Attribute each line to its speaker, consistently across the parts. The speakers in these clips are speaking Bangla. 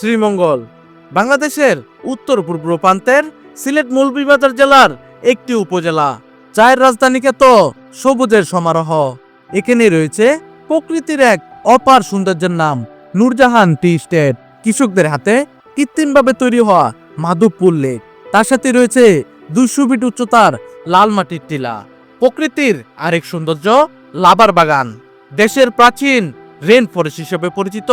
Speaker 1: শ্রীমঙ্গল, বাংলাদেশের উত্তর পূর্ব প্রান্তের সিলেট মৌলভীবাজার জেলার একটি উপজেলা। চায়ের রাজধানীকে তো সবুজের সমারোহ। এখানে রয়েছে প্রকৃতির এক অপার সৌন্দর্যের নাম, নূরজাহান টি স্টেট। কৃষকদের হাতে কৃত্রিমভাবে তৈরি হওয়া মাধবপুর লেক। তার সাথে রয়েছে দুশো ফিট উচ্চতার লাল মাটির টিলা। প্রকৃতির আরেক সৌন্দর্য লাবার বাগান। দেশের প্রাচীন রেন ফরেস্ট হিসেবে পরিচিত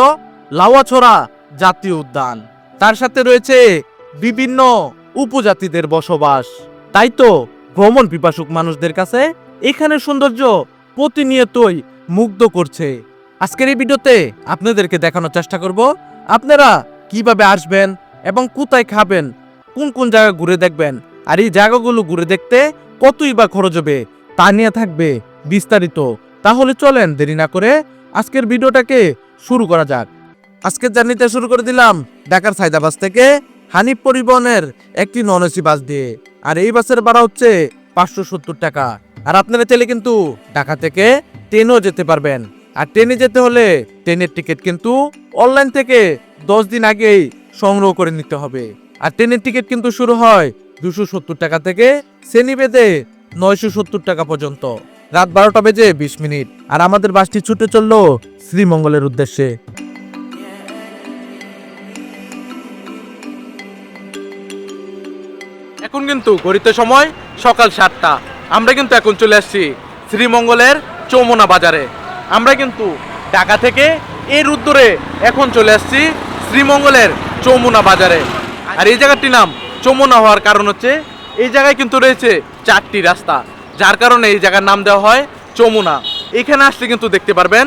Speaker 1: লাওয়াছড়া জাতীয় উদ্যান। তার সাথে রয়েছে বিভিন্ন উপজাতিদের বসবাস। তাই তো ভ্রমণ পিপাসুক মানুষদের কাছে এখানে সৌন্দর্য প্রতিনিয়তই মুগ্ধ করছে। আজকের এই ভিডিওতে আপনাদেরকে দেখানোর চেষ্টা করব, আপনারা কীভাবে আসবেন এবং কোথায় খাবেন, কোন কোন জায়গা ঘুরে দেখবেন, আর এই জায়গাগুলো ঘুরে দেখতে কতই বা খরচ হবে তা নিয়ে থাকবে বিস্তারিত। তাহলে চলেন দেরি না করে আজকের ভিডিওটাকে শুরু করা যাক। আজকের জার্নিতে শুরু করে দিলাম ঢাকার সাইদাবাস থেকে হানিফ পরিবহনের একটি নন এসি বাস দিয়ে। আর এই বাসের ভাড়া হচ্ছে পাঁচশো সত্তর টাকা। আর আপনারা চাইলে কিন্তু ঢাকা থেকে ট্রেনও যেতে পারবেন। আর ট্রেনে যেতে হলে ট্রেনের টিকিট কিন্তু অনলাইন থেকে দশ দিন আগেই সংগ্রহ করে নিতে হবে। আর ট্রেনের টিকিট কিন্তু শুরু হয় দুশো সত্তর টাকা থেকে শ্রেণি বেঁধে নয়শো সত্তর টাকা পর্যন্ত। রাত বারোটা বেজে বিশ মিনিট। আর আমাদের বাসটি ছুটে চলল শ্রীমঙ্গলের উদ্দেশ্যে। এখন কিন্তু গড়িতে সময় সকাল সাতটা। আমরা কিন্তু এখন চলে আসছি শ্রীমঙ্গলের চৌমনা বাজারে। আমরা কিন্তু ঢাকা থেকে এর উত্তরে এখন চলে আসছি শ্রীমঙ্গলের চৌমুনা বাজারে। আর এই জায়গাটির নাম চৌমুনা হওয়ার কারণ হচ্ছে এই জায়গায় কিন্তু রয়েছে চারটি রাস্তা। যার কারণে এই জায়গার নাম দেওয়া হয় চৌমুনা এখানে আসলে কিন্তু দেখতে পারবেন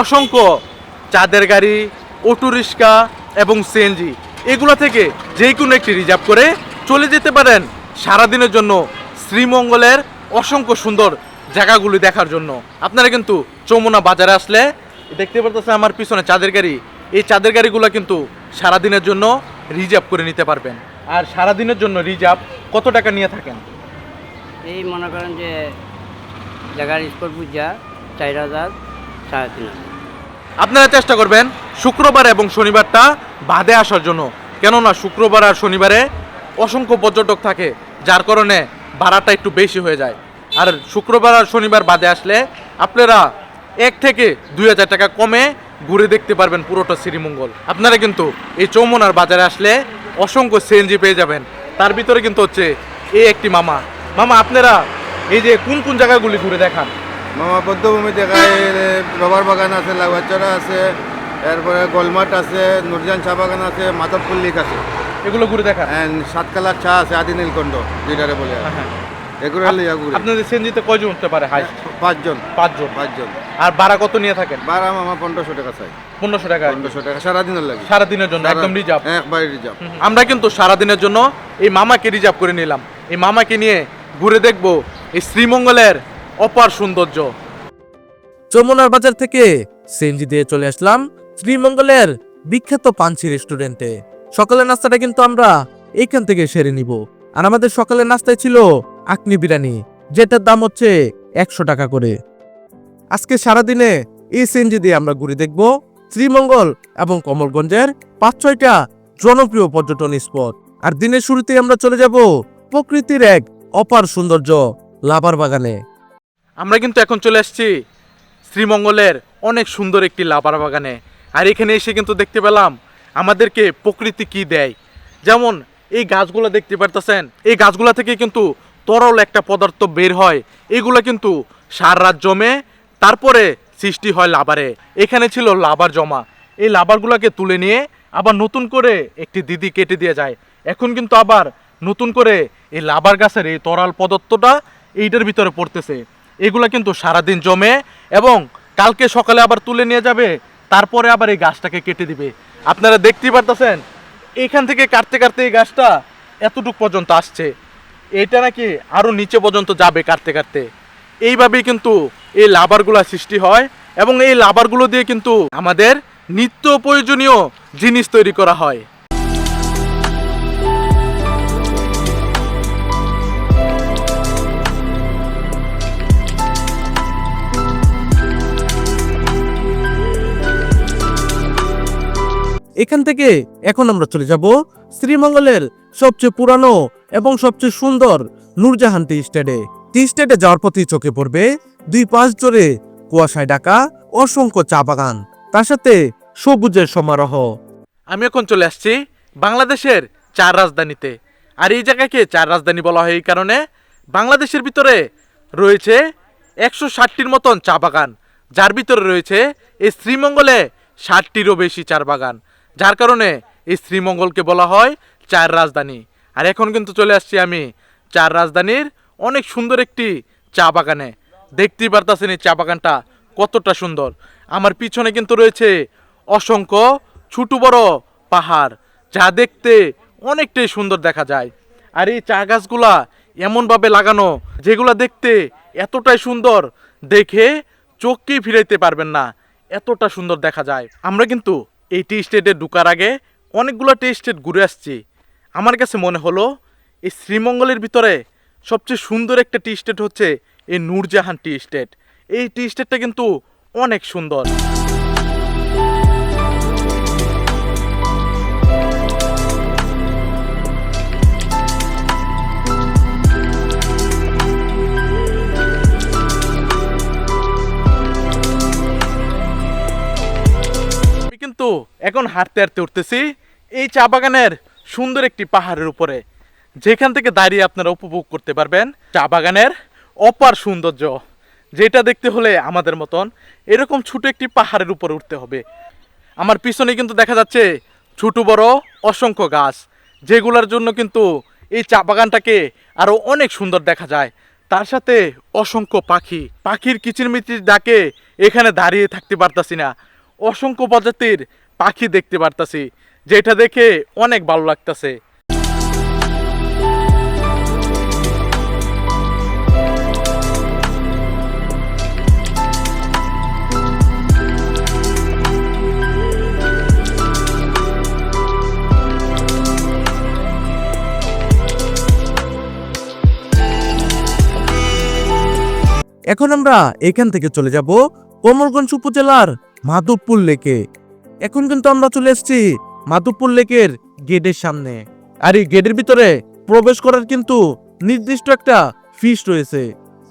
Speaker 1: অসংখ্য চাঁদের গাড়ি, অটো রিক্সা এবং সিএনজি। এগুলো থেকে যে কোনো একটি রিজার্ভ করে চলে যেতে পারেন সারাদিনের জন্য শ্রীমঙ্গলের অসংখ্য সুন্দর জায়গাগুলি দেখার জন্য। আপনারা কিন্তু চৌমুনা বাজারে আসলে দেখতে পারতেছেন আমার পিছনে চাঁদের গাড়ি। এই চাঁদের গাড়িগুলো কিন্তু সারাদিনের জন্য রিজার্ভ করে নিতে পারবেন। আর সারাদিনের জন্য রিজার্ভ কত টাকা নিয়ে থাকেন?
Speaker 2: এই মনে করেন যে জায়গার স্পট পূজা চার হাজার সাড়ে তিন হাজার।
Speaker 1: আপনারা চেষ্টা করবেন শুক্রবার এবং শনিবারটা বাদে আসার জন্য। কেননা শুক্রবার আর শনিবারে অসংখ্য পর্যটক থাকে, যার কারণে ভাড়াটা একটু বেশি হয়ে যায়। আর শুক্রবার আর শনিবার বাদে আসলে আপনারা এক থেকে দুই হাজার টাকা কমে ঘুরে দেখতে পারবেন পুরোটা শ্রীমঙ্গল। আপনারা কিন্তু এই চৌমনার বাজারে আসলে অসংখ্য সিএনজি পেয়ে যাবেন। তার ভিতরে কিন্তু হচ্ছে এই একটি মামা। মামা, আপনারা এই যে কোন কোন জায়গাগুলি ঘুরে দেখান?
Speaker 3: মামা, পদ্মভূমি দেখায় রবার বাগান আছে লাগাচড়া আছে, এরপরে গোলমাট আছে, নুরজান চা বাগান আছে মাধবপল্লিক আছে।
Speaker 1: এগুলো ঘুরে দেখা।
Speaker 3: এন্ড সাতকালার চা আছে আদি নীলকণ্ঠ দুইটারে বলে
Speaker 1: হ্যাঁ
Speaker 3: এগুলো লিয়া ঘুরে
Speaker 1: আপনাদের সিএনজিতে কয়জন উঠতে পারে হাই
Speaker 3: পাঁচজন।
Speaker 1: পাঁচজন।
Speaker 3: পাঁচজন।
Speaker 1: আর ভাড়া কত নিয়ে থাকেন?
Speaker 3: বারা মামা পনেরোশো টাকা চাই।
Speaker 1: পনেরোশো টাকা
Speaker 3: পনেরোশো টাকা সারাদিনের লাগে।
Speaker 1: সারাদিনের জন্য একদম রিজার্ভ
Speaker 3: একবার রিজার্ভ
Speaker 1: আমরা কিন্তু সারাদিনের জন্য এই মামাকে রিজার্ভ করে নিলাম। এই মামাকে নিয়ে ঘুরে দেখব এই শ্রীমঙ্গলের অপার সৌন্দর্য। যমুনার বাজার থেকে সিএনজি দিয়ে চলে আসলাম শ্রীমঙ্গলের বিখ্যাত পাঞ্চি রেস্টুরেন্টে। সকালের নাস্তাটা কিন্তু আমরা এইখান থেকে সেরে নিব। আর আমাদের সকালের নাস্তায় ছিল আকনি বিরিয়ানি, যেটার দাম হচ্ছে একশো টাকা করে। আজকে সারাদিনে এই সিএনজি দিয়ে আমরা ঘুরে দেখব শ্রীমঙ্গল এবং কমলগঞ্জের পাঁচ ছয়টা জনপ্রিয় পর্যটন স্পট। আর দিনের শুরুতে আমরা চলে যাব প্রকৃতির এক অপার সৌন্দর্য লাভার বাগানে। আমরা কিন্তু এখন চলে আসছি শ্রীমঙ্গলের অনেক সুন্দর একটি লাভার বাগানে। আর এখানে এসে কিন্তু দেখতে পেলাম আমাদেরকে প্রকৃতি কি দেয়? যেমন এই গাছগুলো দেখতে পারতেছেন, এই গাছগুলো থেকে কিন্তু তরল একটা পদার্থ বের হয়। এগুলো কিন্তু সার রাত জমে, তারপরে সৃষ্টি হয় লাভারে এখানে ছিল লাভার জমা। এই লাভারগুলোকে তুলে নিয়ে আবার নতুন করে একটি দিদি কেটে দিয়ে যায়। এখন কিন্তু আবার নতুন করে এই লাভার গাছের এই তরাল পদার্থটা এইটার ভিতরে পড়তেছে। এগুলো কিন্তু সারাদিন জমে এবং কালকে সকালে আবার তুলে নিয়ে যাবে, তারপরে আবার এই গাছটাকে কেটে দিবে। আপনারা দেখতেই পারতেছেন, এখান থেকে কাটতে কাটতে এই গাছটা এতটুক পর্যন্ত আসছে। এটা নাকি আরও নিচে পর্যন্ত যাবে কাটতে কাটতে। এইভাবেই কিন্তু এই লাভারগুলা সৃষ্টি হয় এবং এই লাভারগুলো দিয়ে কিন্তু আমাদের নিত্য প্রয়োজনীয় জিনিস তৈরি করা হয়। এখান থেকে এখন আমরা চলে যাব শ্রীমঙ্গলের সবচেয়ে পুরানো এবং সবচেয়ে সুন্দর নূরজাহান টি স্টেটে। টি স্টেটে যাওয়ার পথেই চোখে পড়বে দুই পাশ জোরে কুয়াশায় ঢাকা, অসংখ্য চা বাগান, তার সাথে সবুজের সমারোহ। আমি এখন চলে আসছি বাংলাদেশের চার রাজধানীতে। আর এই জায়গাকে চার রাজধানী বলা হয় এই কারণে বাংলাদেশের ভিতরে রয়েছে একশো ষাটটির মতন চা বাগান। যার ভিতরে রয়েছে এই শ্রীমঙ্গলে ষাটটিরও বেশি চার বাগান। যার কারণে এই শ্রীমঙ্গলকে বলা হয় চার রাজধানী। আর এখন কিন্তু চলে আসছি আমি চার রাজধানীর অনেক সুন্দর একটি চা বাগানে। দেখতেই পারতাছেন এই চা বাগানটা কতটা সুন্দর। আমার পিছনে কিন্তু রয়েছে অসংখ্য ছোট বড় পাহাড়, যা দেখতে অনেকটাই সুন্দর দেখা যায়। আর এই চা গাছগুলা এমনভাবে লাগানো, যেগুলা দেখতে এতটাই সুন্দর, দেখে চোখকেই ফিরাইতে পারবেন না। এতটা সুন্দর দেখা যায়। আমরা কিন্তু এই টি স্টেটে ঢুকার আগে অনেকগুলো টি স্টেট ঘুরে আসছি। আমার কাছে মনে হলো, এই শ্রীমঙ্গলের ভিতরে সবচেয়ে সুন্দর একটা টি স্টেট হচ্ছে এই নূরজাহান টি স্টেট এই টি স্টেটটা কিন্তু অনেক সুন্দর। এখন হাঁটতে হাঁটতে উঠতেছি। এই চা বাগানের সুন্দর একটি পাহাড়ের উপরে। যেখান থেকে দাঁড়িয়ে আপনারা উপভোগ করতে পারবেন চা বাগানের অপার সৌন্দর্য, যেটা দেখতে হলে আমাদের মতন এরকম ছোট একটি পাহাড়ের উপরে উঠতে হবে। আমার পিছনে কিন্তু দেখা যাচ্ছে ছোট, বড়, অসংখ্য গাছ, যেগুলোর জন্য কিন্তু এই চা বাগানটাকে আরও অনেক সুন্দর দেখা যায়। তার সাথে অসংখ্য পাখি, পাখির কিচিরমিচির ডাকে এখানে দাঁড়িয়ে থাকতে পারতাছি না। অসংখ্য প্রজাতির পাখি দেখতে পারতাছি, যেটা দেখে অনেক ভালো লাগতাছে। এখন আমরা এখান থেকে চলে যাব কোমরগঞ্জ উপজেলার মাধবপুর লেকে। এখন কিন্তু আমরা চলে এসেছি মাধবপুর লেকের গেটের সামনে। আর এই গেটের ভিতরে প্রবেশ করার কিন্তু নির্দিষ্ট একটা ফিস রয়েছে।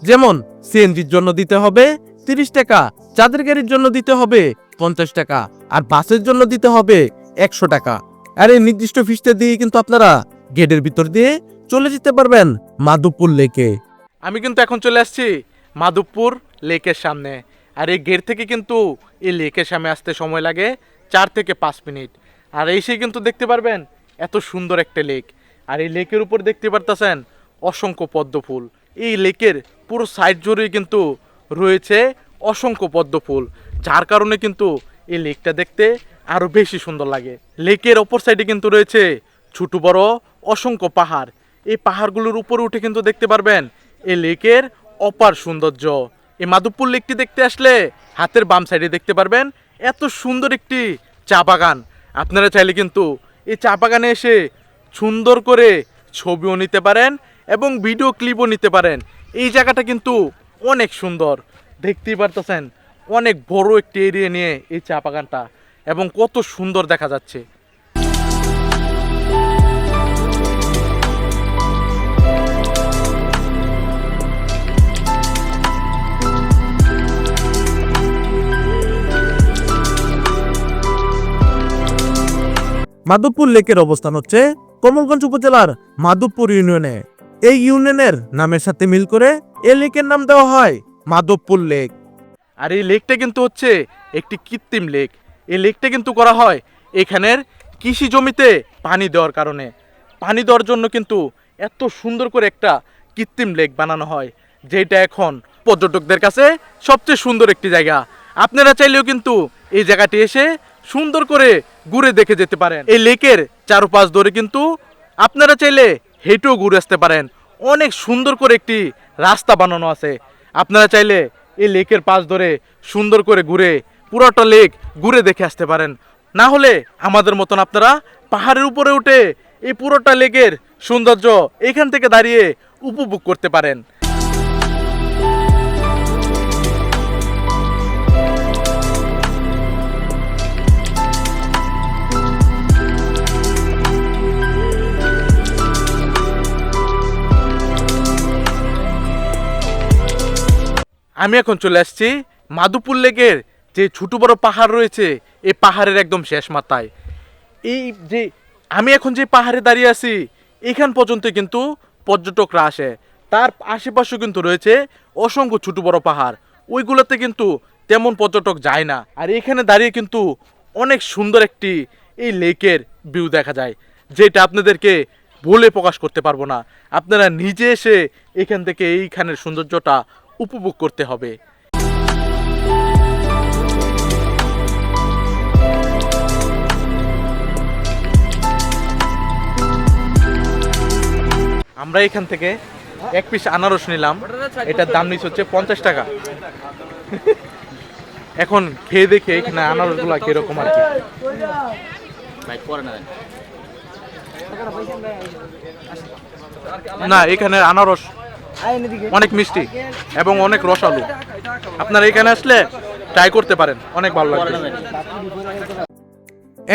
Speaker 1: যেমন সিএনজির জন্য দিতে হবে তিরিশ টাকা, চাঁদের গাড়ির জন্য দিতে হবে পঞ্চাশ টাকা, আর বাসের জন্য দিতে হবে একশো টাকা। আর এই নির্দিষ্ট ফিসটা দিয়ে কিন্তু আপনারা গেটের ভিতর দিয়ে চলে যেতে পারবেন মাধবপুর লেকে। আমি কিন্তু এখন চলে আসছি মাধবপুর লেকের সামনে। আর এই গেট থেকে কিন্তু এই লেকের সামনে আসতে সময় লাগে চার থেকে পাঁচ মিনিট। আর এসে কিন্তু দেখতে পারবেন এত সুন্দর একটা লেক। আর এই লেকের উপর দেখতে পারতেছেন অসংখ্য পদ্ম ফুল এই লেকের পুরো সাইড জুড়েই কিন্তু রয়েছে অসংখ্য পদ্ম ফুল যার কারণে কিন্তু এই লেকটা দেখতে আরও বেশি সুন্দর লাগে। লেকের অপর সাইডে কিন্তু রয়েছে ছোট বড় অসংখ্য পাহাড়। এই পাহাড়গুলোর উপরে উঠে কিন্তু দেখতে পারবেন এই লেকের অপার সৌন্দর্য। এই মাধবপুর লেকটি দেখতে আসলে হাতের বাম সাইডে দেখতে পারবেন, এত সুন্দর একটি চা বাগান। আপনারা চাইলে কিন্তু এই চা বাগানে এসে সুন্দর করে ছবিও নিতে পারেন এবং ভিডিও ক্লিপও নিতে পারেন। এই জায়গাটা কিন্তু অনেক সুন্দর। দেখতেই পারতেছেন, অনেক বড় একটি এরিয়া নিয়ে এই চা বাগানটা এবং কত সুন্দর দেখা যাচ্ছে। মাধবপুর লেকের অবস্থান হচ্ছে কমলগঞ্জ উপজেলার মাধবপুর ইউনিয়নে। এই ইউনিয়নের নামের সাথে মিল করে এই লেকের নাম দেওয়া হয় মাধবপুর লেক। আর এই লেকটা কিন্তু হচ্ছে একটি কৃত্রিম লেক। এই লেকটা কিন্তু করা হয় এখানের কৃষি জমিতে পানি দেওয়ার কারণে। পানি দেওয়ার জন্য কিন্তু এত সুন্দর করে একটা কৃত্রিম লেক বানানো হয়, যেটা এখন পর্যটকদের কাছে সবচেয়ে সুন্দর একটি জায়গা। আপনারা চাইলেও কিন্তু এই জায়গাটি এসে সুন্দর করে ঘুরে দেখে যেতে পারেন। এই লেকের চারপাশ ধরে কিন্তু আপনারা চাইলে হেঁটেও ঘুরে আসতে পারেন। অনেক সুন্দর করে একটি রাস্তা বানানো আছে। আপনারা চাইলে এই লেকের পাশ ধরে সুন্দর করে ঘুরে পুরোটা লেক ঘুরে দেখে আসতে পারেন। না হলে আমাদের মতন আপনারা পাহাড়ের উপরে উঠে এই পুরোটা লেকের সৌন্দর্য এখান থেকে দাঁড়িয়ে উপভোগ করতে পারেন। আমি এখন চলে আসছি মাধুপুর লেকের যে ছোট বড় পাহাড় রয়েছে এই পাহাড়ের একদম শেষ মাথায়। এই যে আমি এখন যে পাহাড়ে দাঁড়িয়ে আছি, এখান পর্যন্ত কিন্তু পর্যটকরা আসে। তার আশেপাশে কিন্তু রয়েছে অসংখ্য ছোট বড় পাহাড়। ওইগুলোতে কিন্তু তেমন পর্যটক যায় না। আর এখানে দাঁড়িয়ে কিন্তু অনেক সুন্দর একটি এই লেকের ভিউ দেখা যায়, যেটা আপনাদেরকে বলে প্রকাশ করতে পারব না। আপনারা নিজে এসে এখান থেকে এইখানের সৌন্দর্যটা উপভোগ করতে হবে। আমরা এখান থেকে এক পিস আনারস নিলাম। এটার দাম নিচ্ছে হচ্ছে পঞ্চাশ টাকা। এখন খেয়ে দেখে এখানে আনারসগুলা কীরকম আর কি। না এখানে আনারস অনেক মিষ্টি এবং অনেক রসালো। আপনারা এখানে আসলে ট্রাই করতে পারেন। অনেক ভালো লাগবে।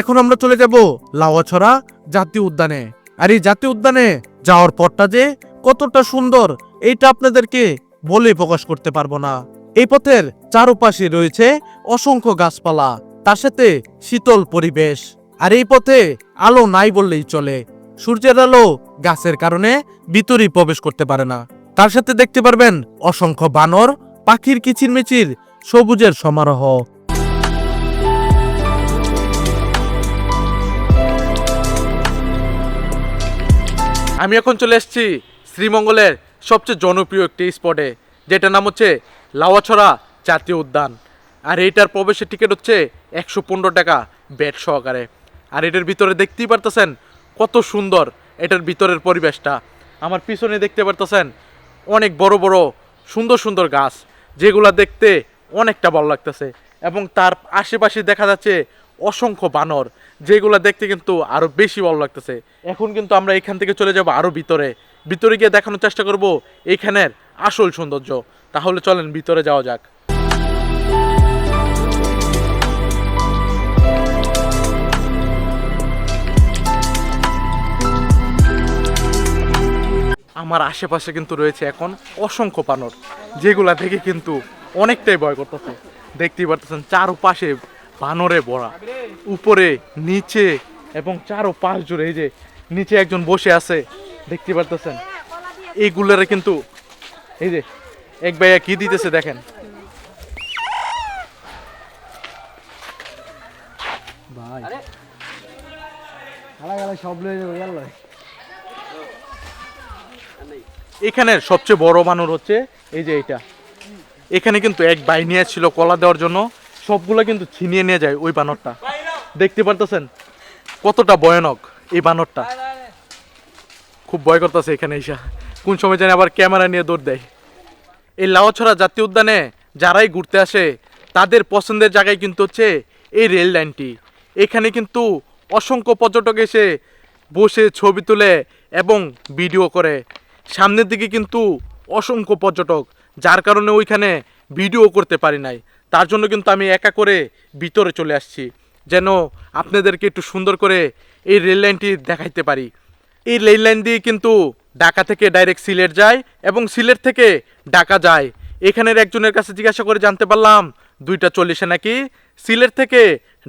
Speaker 4: এখন আমরা চলে যাব লাওয়াছড়া জাতীয় উদ্যানে। আর এই জাতীয় উদ্যানে যাওয়ার পথটা যে কতটা সুন্দর, এইটা আপনাদেরকে বলে প্রকাশ করতে পারব না। এই পথের চারপাশে রয়েছে অসংখ্য গাছপালা, তার সাথে শীতল পরিবেশ। আর এই পথে আলো নাই বললেই চলে। সূর্যের আলো গাছের কারণে ভিতরেই প্রবেশ করতে পারে না। তার সাথে দেখতে পারবেন অসংখ্য বানর, পাখির কিচিরমিচির, সবুজের সমারোহ।
Speaker 1: আমি এখন চলে এসেছি শ্রীমঙ্গলের সবচেয়ে জনপ্রিয় একটি স্পটে, যেটার নাম হচ্ছে লাওয়াছড়া জাতীয় উদ্যান। আর এইটার প্রবেশের টিকিট হচ্ছে একশো পনেরো টাকা ব্যাট সহকারে। আর এটার ভিতরে দেখতেই পারতেছেন কত সুন্দর এটার ভিতরের পরিবেশটা। আমার পিছনে দেখতে পারতেছেন অনেক বড় বড় সুন্দর সুন্দর গাছ, যেগুলা দেখতে অনেকটা ভালো লাগতেছে এবং তার আশেপাশে দেখা যাচ্ছে অসংখ্য বানর, যেগুলো দেখতে কিন্তু আরও বেশি ভালো লাগতেছে। এখন কিন্তু আমরা এখান থেকে চলে যাব আরও ভিতরে। ভিতরে গিয়ে দেখানোর চেষ্টা করব এখানের আসল সৌন্দর্য। তাহলে চলেন ভিতরে যাওয়া যাক। আমার আশেপাশে কিন্তু রয়েছে এখন অসংখ্য বানর, যেগুলা দেখে কিন্তু অনেকটাই ভয় করতেছে। দেখতেই পারতেছেন চারপাশে বানরে ভরা, উপরে, নিচে এবং চারো পাশ জুড়ে এই যে নিচে একজন বসে আছে দেখতে পারতেছেন। এইগুলারে কিন্তু এই যে এক ভাইয়া কি দিতেছে দেখেন। এখানের সবচেয়ে বড় বানর হচ্ছে এই যে এটা। এখানে কিন্তু এক বাই নিয়ে ছিল কলা দেওয়ার জন্য। সবগুলো কিন্তু ছিনিয়ে নিয়ে যায় ওই বানরটা। দেখতে পারতেছেন? কতটা ভয়ানক এই বানরটা। খুব ভয় করতেছে এখানে এসা। কোন সময় জানি আবার ক্যামেরা নিয়ে দৌড় দেয়। এই লাওয়াছড়া জাতীয় উদ্যানে যারাই ঘুরতে আসে, তাদের পছন্দের জায়গায় কিন্তু হচ্ছে এই রেল লাইনটি। এখানে কিন্তু অসংখ্য পর্যটক এসে বসে ছবি তুলে এবং ভিডিও করে। সামনের দিকে কিন্তু অসংখ্য পর্যটক, যার কারণে ওইখানে ভিডিও করতে পারি নাই। তার জন্য কিন্তু আমি একা করে ভিতরে চলে আসছি। যেন আপনাদেরকে একটু সুন্দর করে এই রেল লাইনটি দেখাইতে পারি। এই রেল লাইন দিয়ে কিন্তু ঢাকা থেকে ডাইরেক্ট সিলেট যায় এবং সিলেট থেকে ঢাকা যায়। এখানের একজনের কাছে জিজ্ঞাসা করে জানতে পারলাম, দুইটা চল্লিশে নাকি? সিলেট থেকে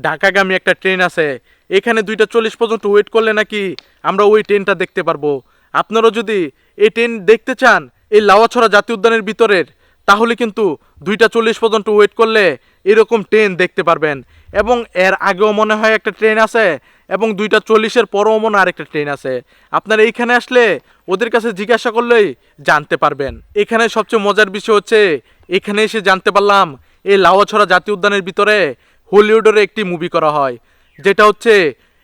Speaker 1: ঢাকাগামী একটা ট্রেন আছে। এখানে দুইটা চল্লিশ পর্যন্ত ওয়েট করলে নাকি আমরা ওই ট্রেনটা দেখতে পারব। আপনারাও যদি এই ট্রেন দেখতে চান, এই লাওয়াছড়া জাতীয় উদ্যানের ভিতরের, তাহলে কিন্তু দুইটা চল্লিশ পর্যন্ত ওয়েট করলে এরকম ট্রেন দেখতে পারবেন। এবং এর আগেও মনে হয় একটা ট্রেন আছে, এবং দুইটা চল্লিশের পরও মনে আরেকটা ট্রেন আছে। আপনারা এইখানে আসলে ওদের কাছে জিজ্ঞাসা করলেই জানতে পারবেন। এখানে সবচেয়ে মজার বিষয় হচ্ছে, এখানে এসে জানতে পারলাম, এই লাওয়াছড়া জাতীয় উদ্যানের ভিতরে হলিউডের একটি মুভি করা হয়, যেটা হচ্ছে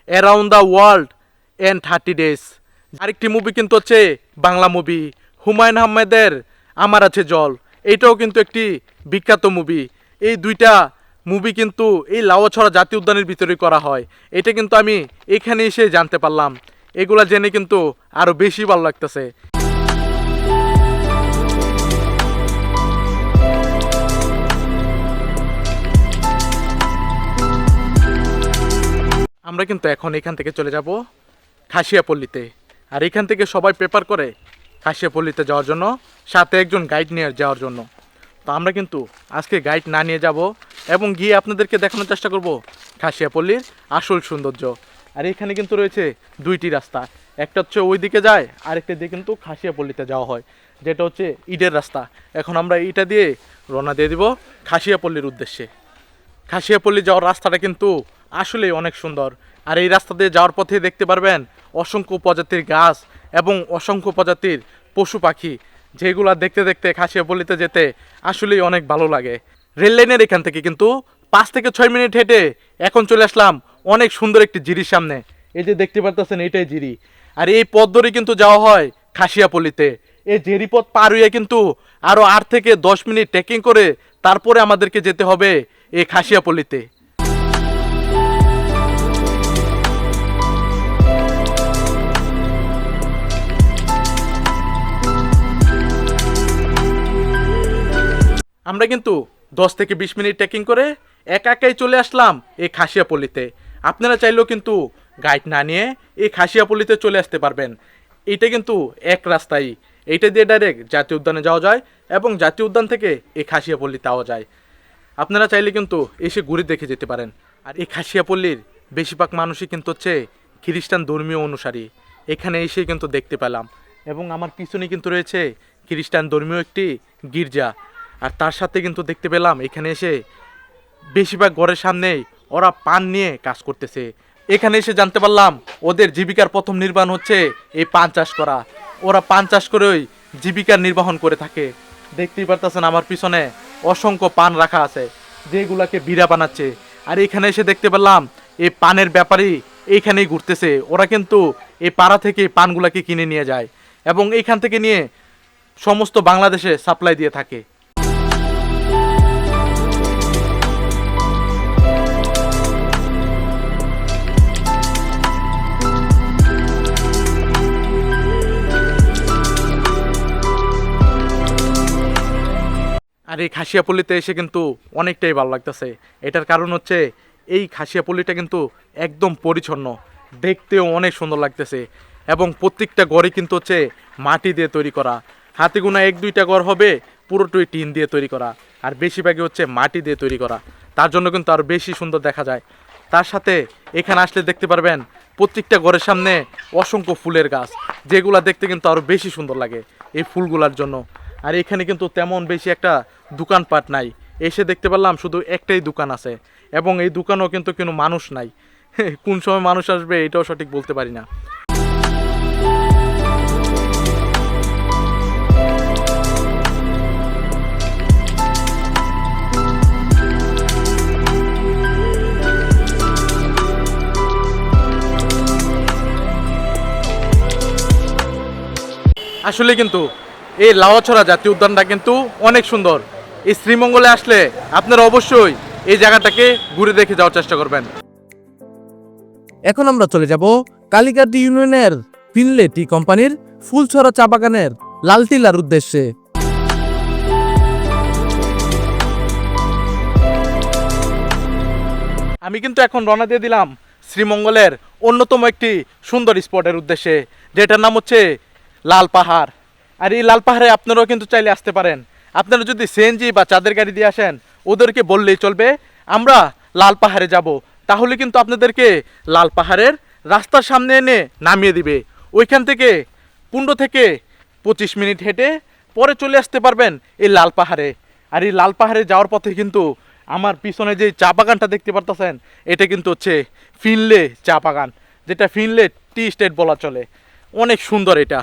Speaker 1: around the world in thirty days আরেকটি মুভি কিন্তু হচ্ছে বাংলা মুভি হুমায়ুন আহমেদের আমার আছে জল। এটাও কিন্তু একটি বিখ্যাত মুভি এই দুইটা মুভি কিন্তু এই লাওয়াছড়া জাতীয় উদ্যানের ভিতরে করা হয়। এটা কিন্তু আমি এখানে এসে জানতে পারলাম। এগুলা জেনে কিন্তু আরও বেশি ভালো লাগতেছে। আমরা কিন্তু এখন এখান থেকে চলে যাব খাসিয়াপল্লিতে। আর এখান থেকে সবাই পেপার করে খাসিয়াপল্লিতে যাওয়ার জন্য, সাথে একজন গাইড নিয়ে যাওয়ার জন্য। তো আমরা কিন্তু আজকে গাইড না নিয়ে যাব এবং গিয়ে আপনাদেরকে দেখানোর চেষ্টা করব খাসিয়াপল্লির আসল সৌন্দর্য। আর এখানে কিন্তু রয়েছে দুইটি রাস্তা, একটা হচ্ছে ওই দিকে যায়, আরেকটা দিয়ে কিন্তু খাসিয়াপল্লিতে যাওয়া হয়, যেটা হচ্ছে ইটের রাস্তা। এখন আমরা এইটা দিয়ে রওনা দিয়ে দিব খাসিয়াপল্লির উদ্দেশ্যে। খাসিয়াপল্লি যাওয়ার রাস্তাটা কিন্তু আসলেই অনেক সুন্দর আর এই রাস্তা দিয়ে যাওয়ার পথে দেখতে পারবেন অসংখ্য প্রজাতির গাছ এবং অসংখ্য প্রজাতির পশু পাখি, যেগুলো দেখতে দেখতে খাসিয়া পল্লিতে যেতে আসলেই অনেক ভালো লাগে। রেল লাইনের এখান থেকে কিন্তু পাঁচ থেকে ছয় মিনিট হেঁটে এখন চলে আসলাম অনেক সুন্দর একটি জিরির সামনে। এই যে দেখতে পারতেছেন এটাই জিরি। আর এই পথ ধরে কিন্তু যাওয়া হয় খাসিয়া খাসিয়াপল্লিতে এই জেরি পথ পার হয়ে কিন্তু আরও আট থেকে দশ মিনিট ট্রেকিং করে তারপরে আমাদেরকে যেতে হবে এই খাসিয়াপল্লিতে আমরা কিন্তু দশ থেকে বিশ মিনিট ট্রেকিং করে একা একাই চলে আসলাম এই খাসিয়াপল্লিতে। আপনারা চাইলেও কিন্তু গাইড না নিয়ে এই খাসিয়াপল্লিতে চলে আসতে পারবেন। এটা কিন্তু এক রাস্তাই। এইটা দিয়ে ডাইরেক্ট জাতীয় উদ্যানে যাওয়া যায় এবং জাতীয় উদ্যান থেকে এই খাসিয়াপল্লিতে যাওয়া যায়। আপনারা চাইলে কিন্তু এসে ঘুরে দেখে যেতে পারেন। আর এই খাসিয়াপল্লির বেশিরভাগ মানুষই কিন্তু হচ্ছে খ্রিস্টান ধর্মীয় অনুসারী। এখানে এসে কিন্তু দেখতে পেলাম। এবং আমার পিছনে কিন্তু রয়েছে খ্রিস্টান ধর্মীয় একটি গির্জা। আর তার সাথে কিন্তু দেখতে পেলাম এখানে এসে বেশিরভাগ ঘরের সামনেই ওরা পান নিয়ে কাজ করতেছে। এখানে এসে জানতে পারলাম ওদের জীবিকার প্রথম নির্বাণ হচ্ছে এই পান চাষ করা। ওরা পান চাষ করেই জীবিকা নির্বাহন করে থাকে। দেখতেই পারতেছেন আমার পিছনে অসংখ্য পান রাখা আছে, যেগুলাকে বিড়া বানাচ্ছে। আর এখানে এসে দেখতে পেলাম এই পানের ব্যাপারই এইখানেই ঘুরতেছে। ওরা কিন্তু এই পাড়া থেকে পানগুলাকে কিনে নিয়ে যায় এবং এইখান থেকে নিয়ে সমস্ত বাংলাদেশে সাপ্লাই দিয়ে থাকে। আর এই খাসিয়াপল্লিতে এসে কিন্তু অনেকটাই ভালো লাগতেছে। এটার কারণ হচ্ছে এই খাসিয়াপল্লিটা কিন্তু একদম পরিচ্ছন্ন, দেখতেও অনেক সুন্দর লাগতেছে এবং প্রত্যেকটা ঘরে কিন্তু হচ্ছে মাটি দিয়ে তৈরি করা। হাতে গোনা এক দুইটা ঘর হবে, পুরোটাই টিন দিয়ে তৈরি করা আর বেশিরভাগই হচ্ছে মাটি দিয়ে তৈরি করা। তার জন্য কিন্তু আরও বেশি সুন্দর দেখা যায়। তার সাথে এখানে আসলে দেখতে পারবেন প্রত্যেকটা ঘরের সামনে অসংখ্য ফুলের গাছ, যেগুলা দেখতে কিন্তু আরও বেশি সুন্দর লাগে এই ফুলগুলার জন্য। আর এখানে কিন্তু তেমন বেশি একটা দোকানপাট নাই। এসে দেখতে পারলাম শুধু একটাই দোকান আছে এবং এই দোকানেও কিন্তু কোনো মানুষ নাই। কোন সময় মানুষ আসবে এটাও সঠিক বলতে পারি না। আসলে কিন্তু এই লাওয়াছড়া জাতীয় উদ্যানটা কিন্তু অনেক সুন্দর। এই শ্রীমঙ্গলে আসলে আপনারা অবশ্যই এই জায়গাটাকে ঘুরে দেখে যাওয়ার চেষ্টা করবেন।
Speaker 4: এখন আমরা চলে যাব কালীঘাটি ইউনিয়নের ফিনলে টি কোম্পানির ফুলছড়া চা বাগানের লালটিলার উদ্দেশ্যে।
Speaker 1: আমি কিন্তু এখন রওনা দিয়ে দিলাম শ্রীমঙ্গলের অন্যতম একটি সুন্দর স্পটের উদ্দেশ্যে যেটার নাম হচ্ছে লাল পাহাড়। আর এই লাল পাহাড়ে আপনারাও কিন্তু চাইলে আসতে পারেন। আপনারা যদি সিএনজি বা চাঁদের গাড়ি দিয়ে আসেন, ওদেরকে বললেই চলবে, আমরা লাল পাহাড়ে যাব। তাহলে কিন্তু আপনাদেরকে লাল পাহাড়ের রাস্তার সামনে এনে নামিয়ে দিবে। ওইখান থেকে পনেরো থেকে পঁচিশ মিনিট হেঁটে পরে চলে আসতে পারবেন এই লাল পাহাড়ে। আর এই লাল পাহাড়ে যাওয়ার পথে কিন্তু আমার পিছনে যে চা বাগানটা দেখতে পারতেছেন, এটা কিন্তু হচ্ছে ফিনলে চা বাগান, যেটা ফিনলে টি স্টেট বলা চলে। অনেক সুন্দর এটা।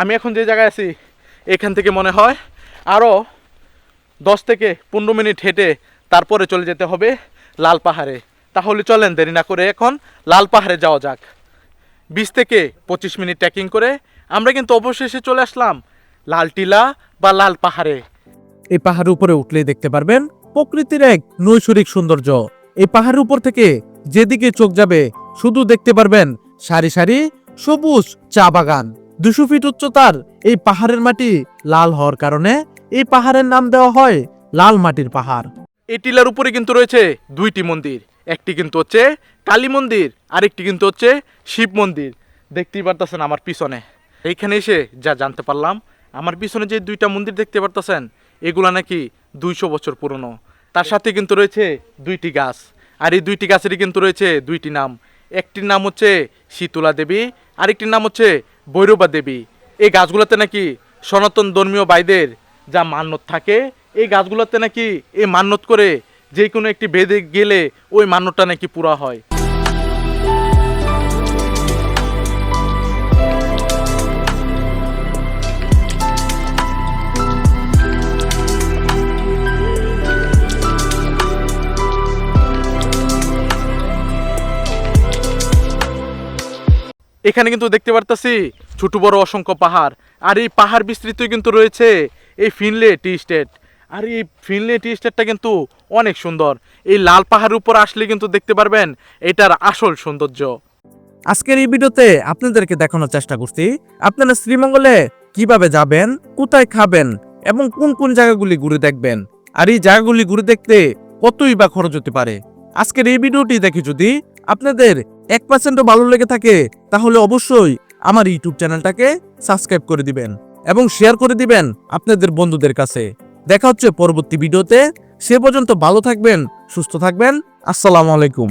Speaker 1: আমি এখন যে জায়গায় আছি, এখান থেকে মনে হয় আরও দশ থেকে পনেরো মিনিট হেঁটে তারপরে চলে যেতে হবে লাল পাহাড়ে। তাহলে চলেন দেরি না করে এখন লাল পাহাড়ে যাওয়া যাক। বিশ থেকে পঁচিশ মিনিট ট্রেকিং করে আমরা কিন্তু অবশেষে চলে আসলাম লাল টিলা বা লাল পাহাড়ে।
Speaker 4: এই পাহাড়ের উপরে উঠলেই দেখতে পারবেন প্রকৃতির এক নৈসর্গিক সৌন্দর্য। এই পাহাড়ের উপর থেকে যেদিকে চোখ যাবে, শুধু দেখতে পারবেন সারি সারি সবুজ চা বাগান। দুশো ফিট উচ্চতার এই পাহাড়ের মাটি লাল হওয়ার কারণে এই পাহাড়ের নাম দেওয়া হয় লাল মাটির পাহাড়।
Speaker 1: এই টিলার উপরে কিন্তু রয়েছে দুইটি মন্দির, একটি কিন্তু হচ্ছে কালী মন্দির, আরেকটি কিন্তু হচ্ছে শিব মন্দির। দেখতেই পারতেছেন আমার পিছনে। এইখানে এসে যা জানতে পারলাম, আমার পিছনে যে দুইটা মন্দির দেখতে পারতেছেন, এগুলা নাকি দুইশো বছর পুরনো। তার সাথে কিন্তু রয়েছে দুইটি গাছ, আর এই দুইটি গাছেরই কিন্তু রয়েছে দুইটি নাম। একটির নাম হচ্ছে শীতলা দেবী, আরেকটির নাম হচ্ছে ভৈরবা দেবী। এই গাছগুলোতে নাকি সনাতন ধর্মীয় বাইদের যা মান্যত থাকে, এই গাছগুলোতে নাকি এই মান্যত করে যে কোনো একটি বেদে গেলে ওই মান্যতটা নাকি পুরা হয়। এখানে কিন্তু দেখতে পারতাছি ছোট বড় অসংখ্য পাহাড়। আর এই পাহাড় বিস্তৃত কিন্তু রয়েছে এই ফিনলে টি স্টেট। আর এই ফিনলে টি স্টেটটা কিন্তু অনেক সুন্দর। এই লাল পাহাড়ের উপর আসলে কিন্তু দেখতে পারবেন এটার আসল সৌন্দর্য।
Speaker 4: আজকের এই ভিডিওতে আপনাদেরকে দেখানোর চেষ্টা করছি, আপনারা শ্রীমঙ্গলে কীভাবে যাবেন, কোথায় খাবেন এবং কোন কোন জায়গাগুলি ঘুরে দেখবেন, আর এই জায়গাগুলি ঘুরে দেখতে কতই বা খরচ হতে পারে। আজকের এই ভিডিওটি দেখে যদি আপনাদের এক পার্সেন্টও ভালো লেগে থাকে, তাহলে অবশ্যই আমার ইউটিউব চ্যানেলটাকে সাবস্ক্রাইব করে দিবেন এবং শেয়ার করে দিবেন আপনাদের বন্ধুদের কাছে। দেখা হচ্ছে পরবর্তী ভিডিওতে। সে পর্যন্ত ভালো থাকবেন, সুস্থ থাকবেন। আসসালামু আলাইকুম।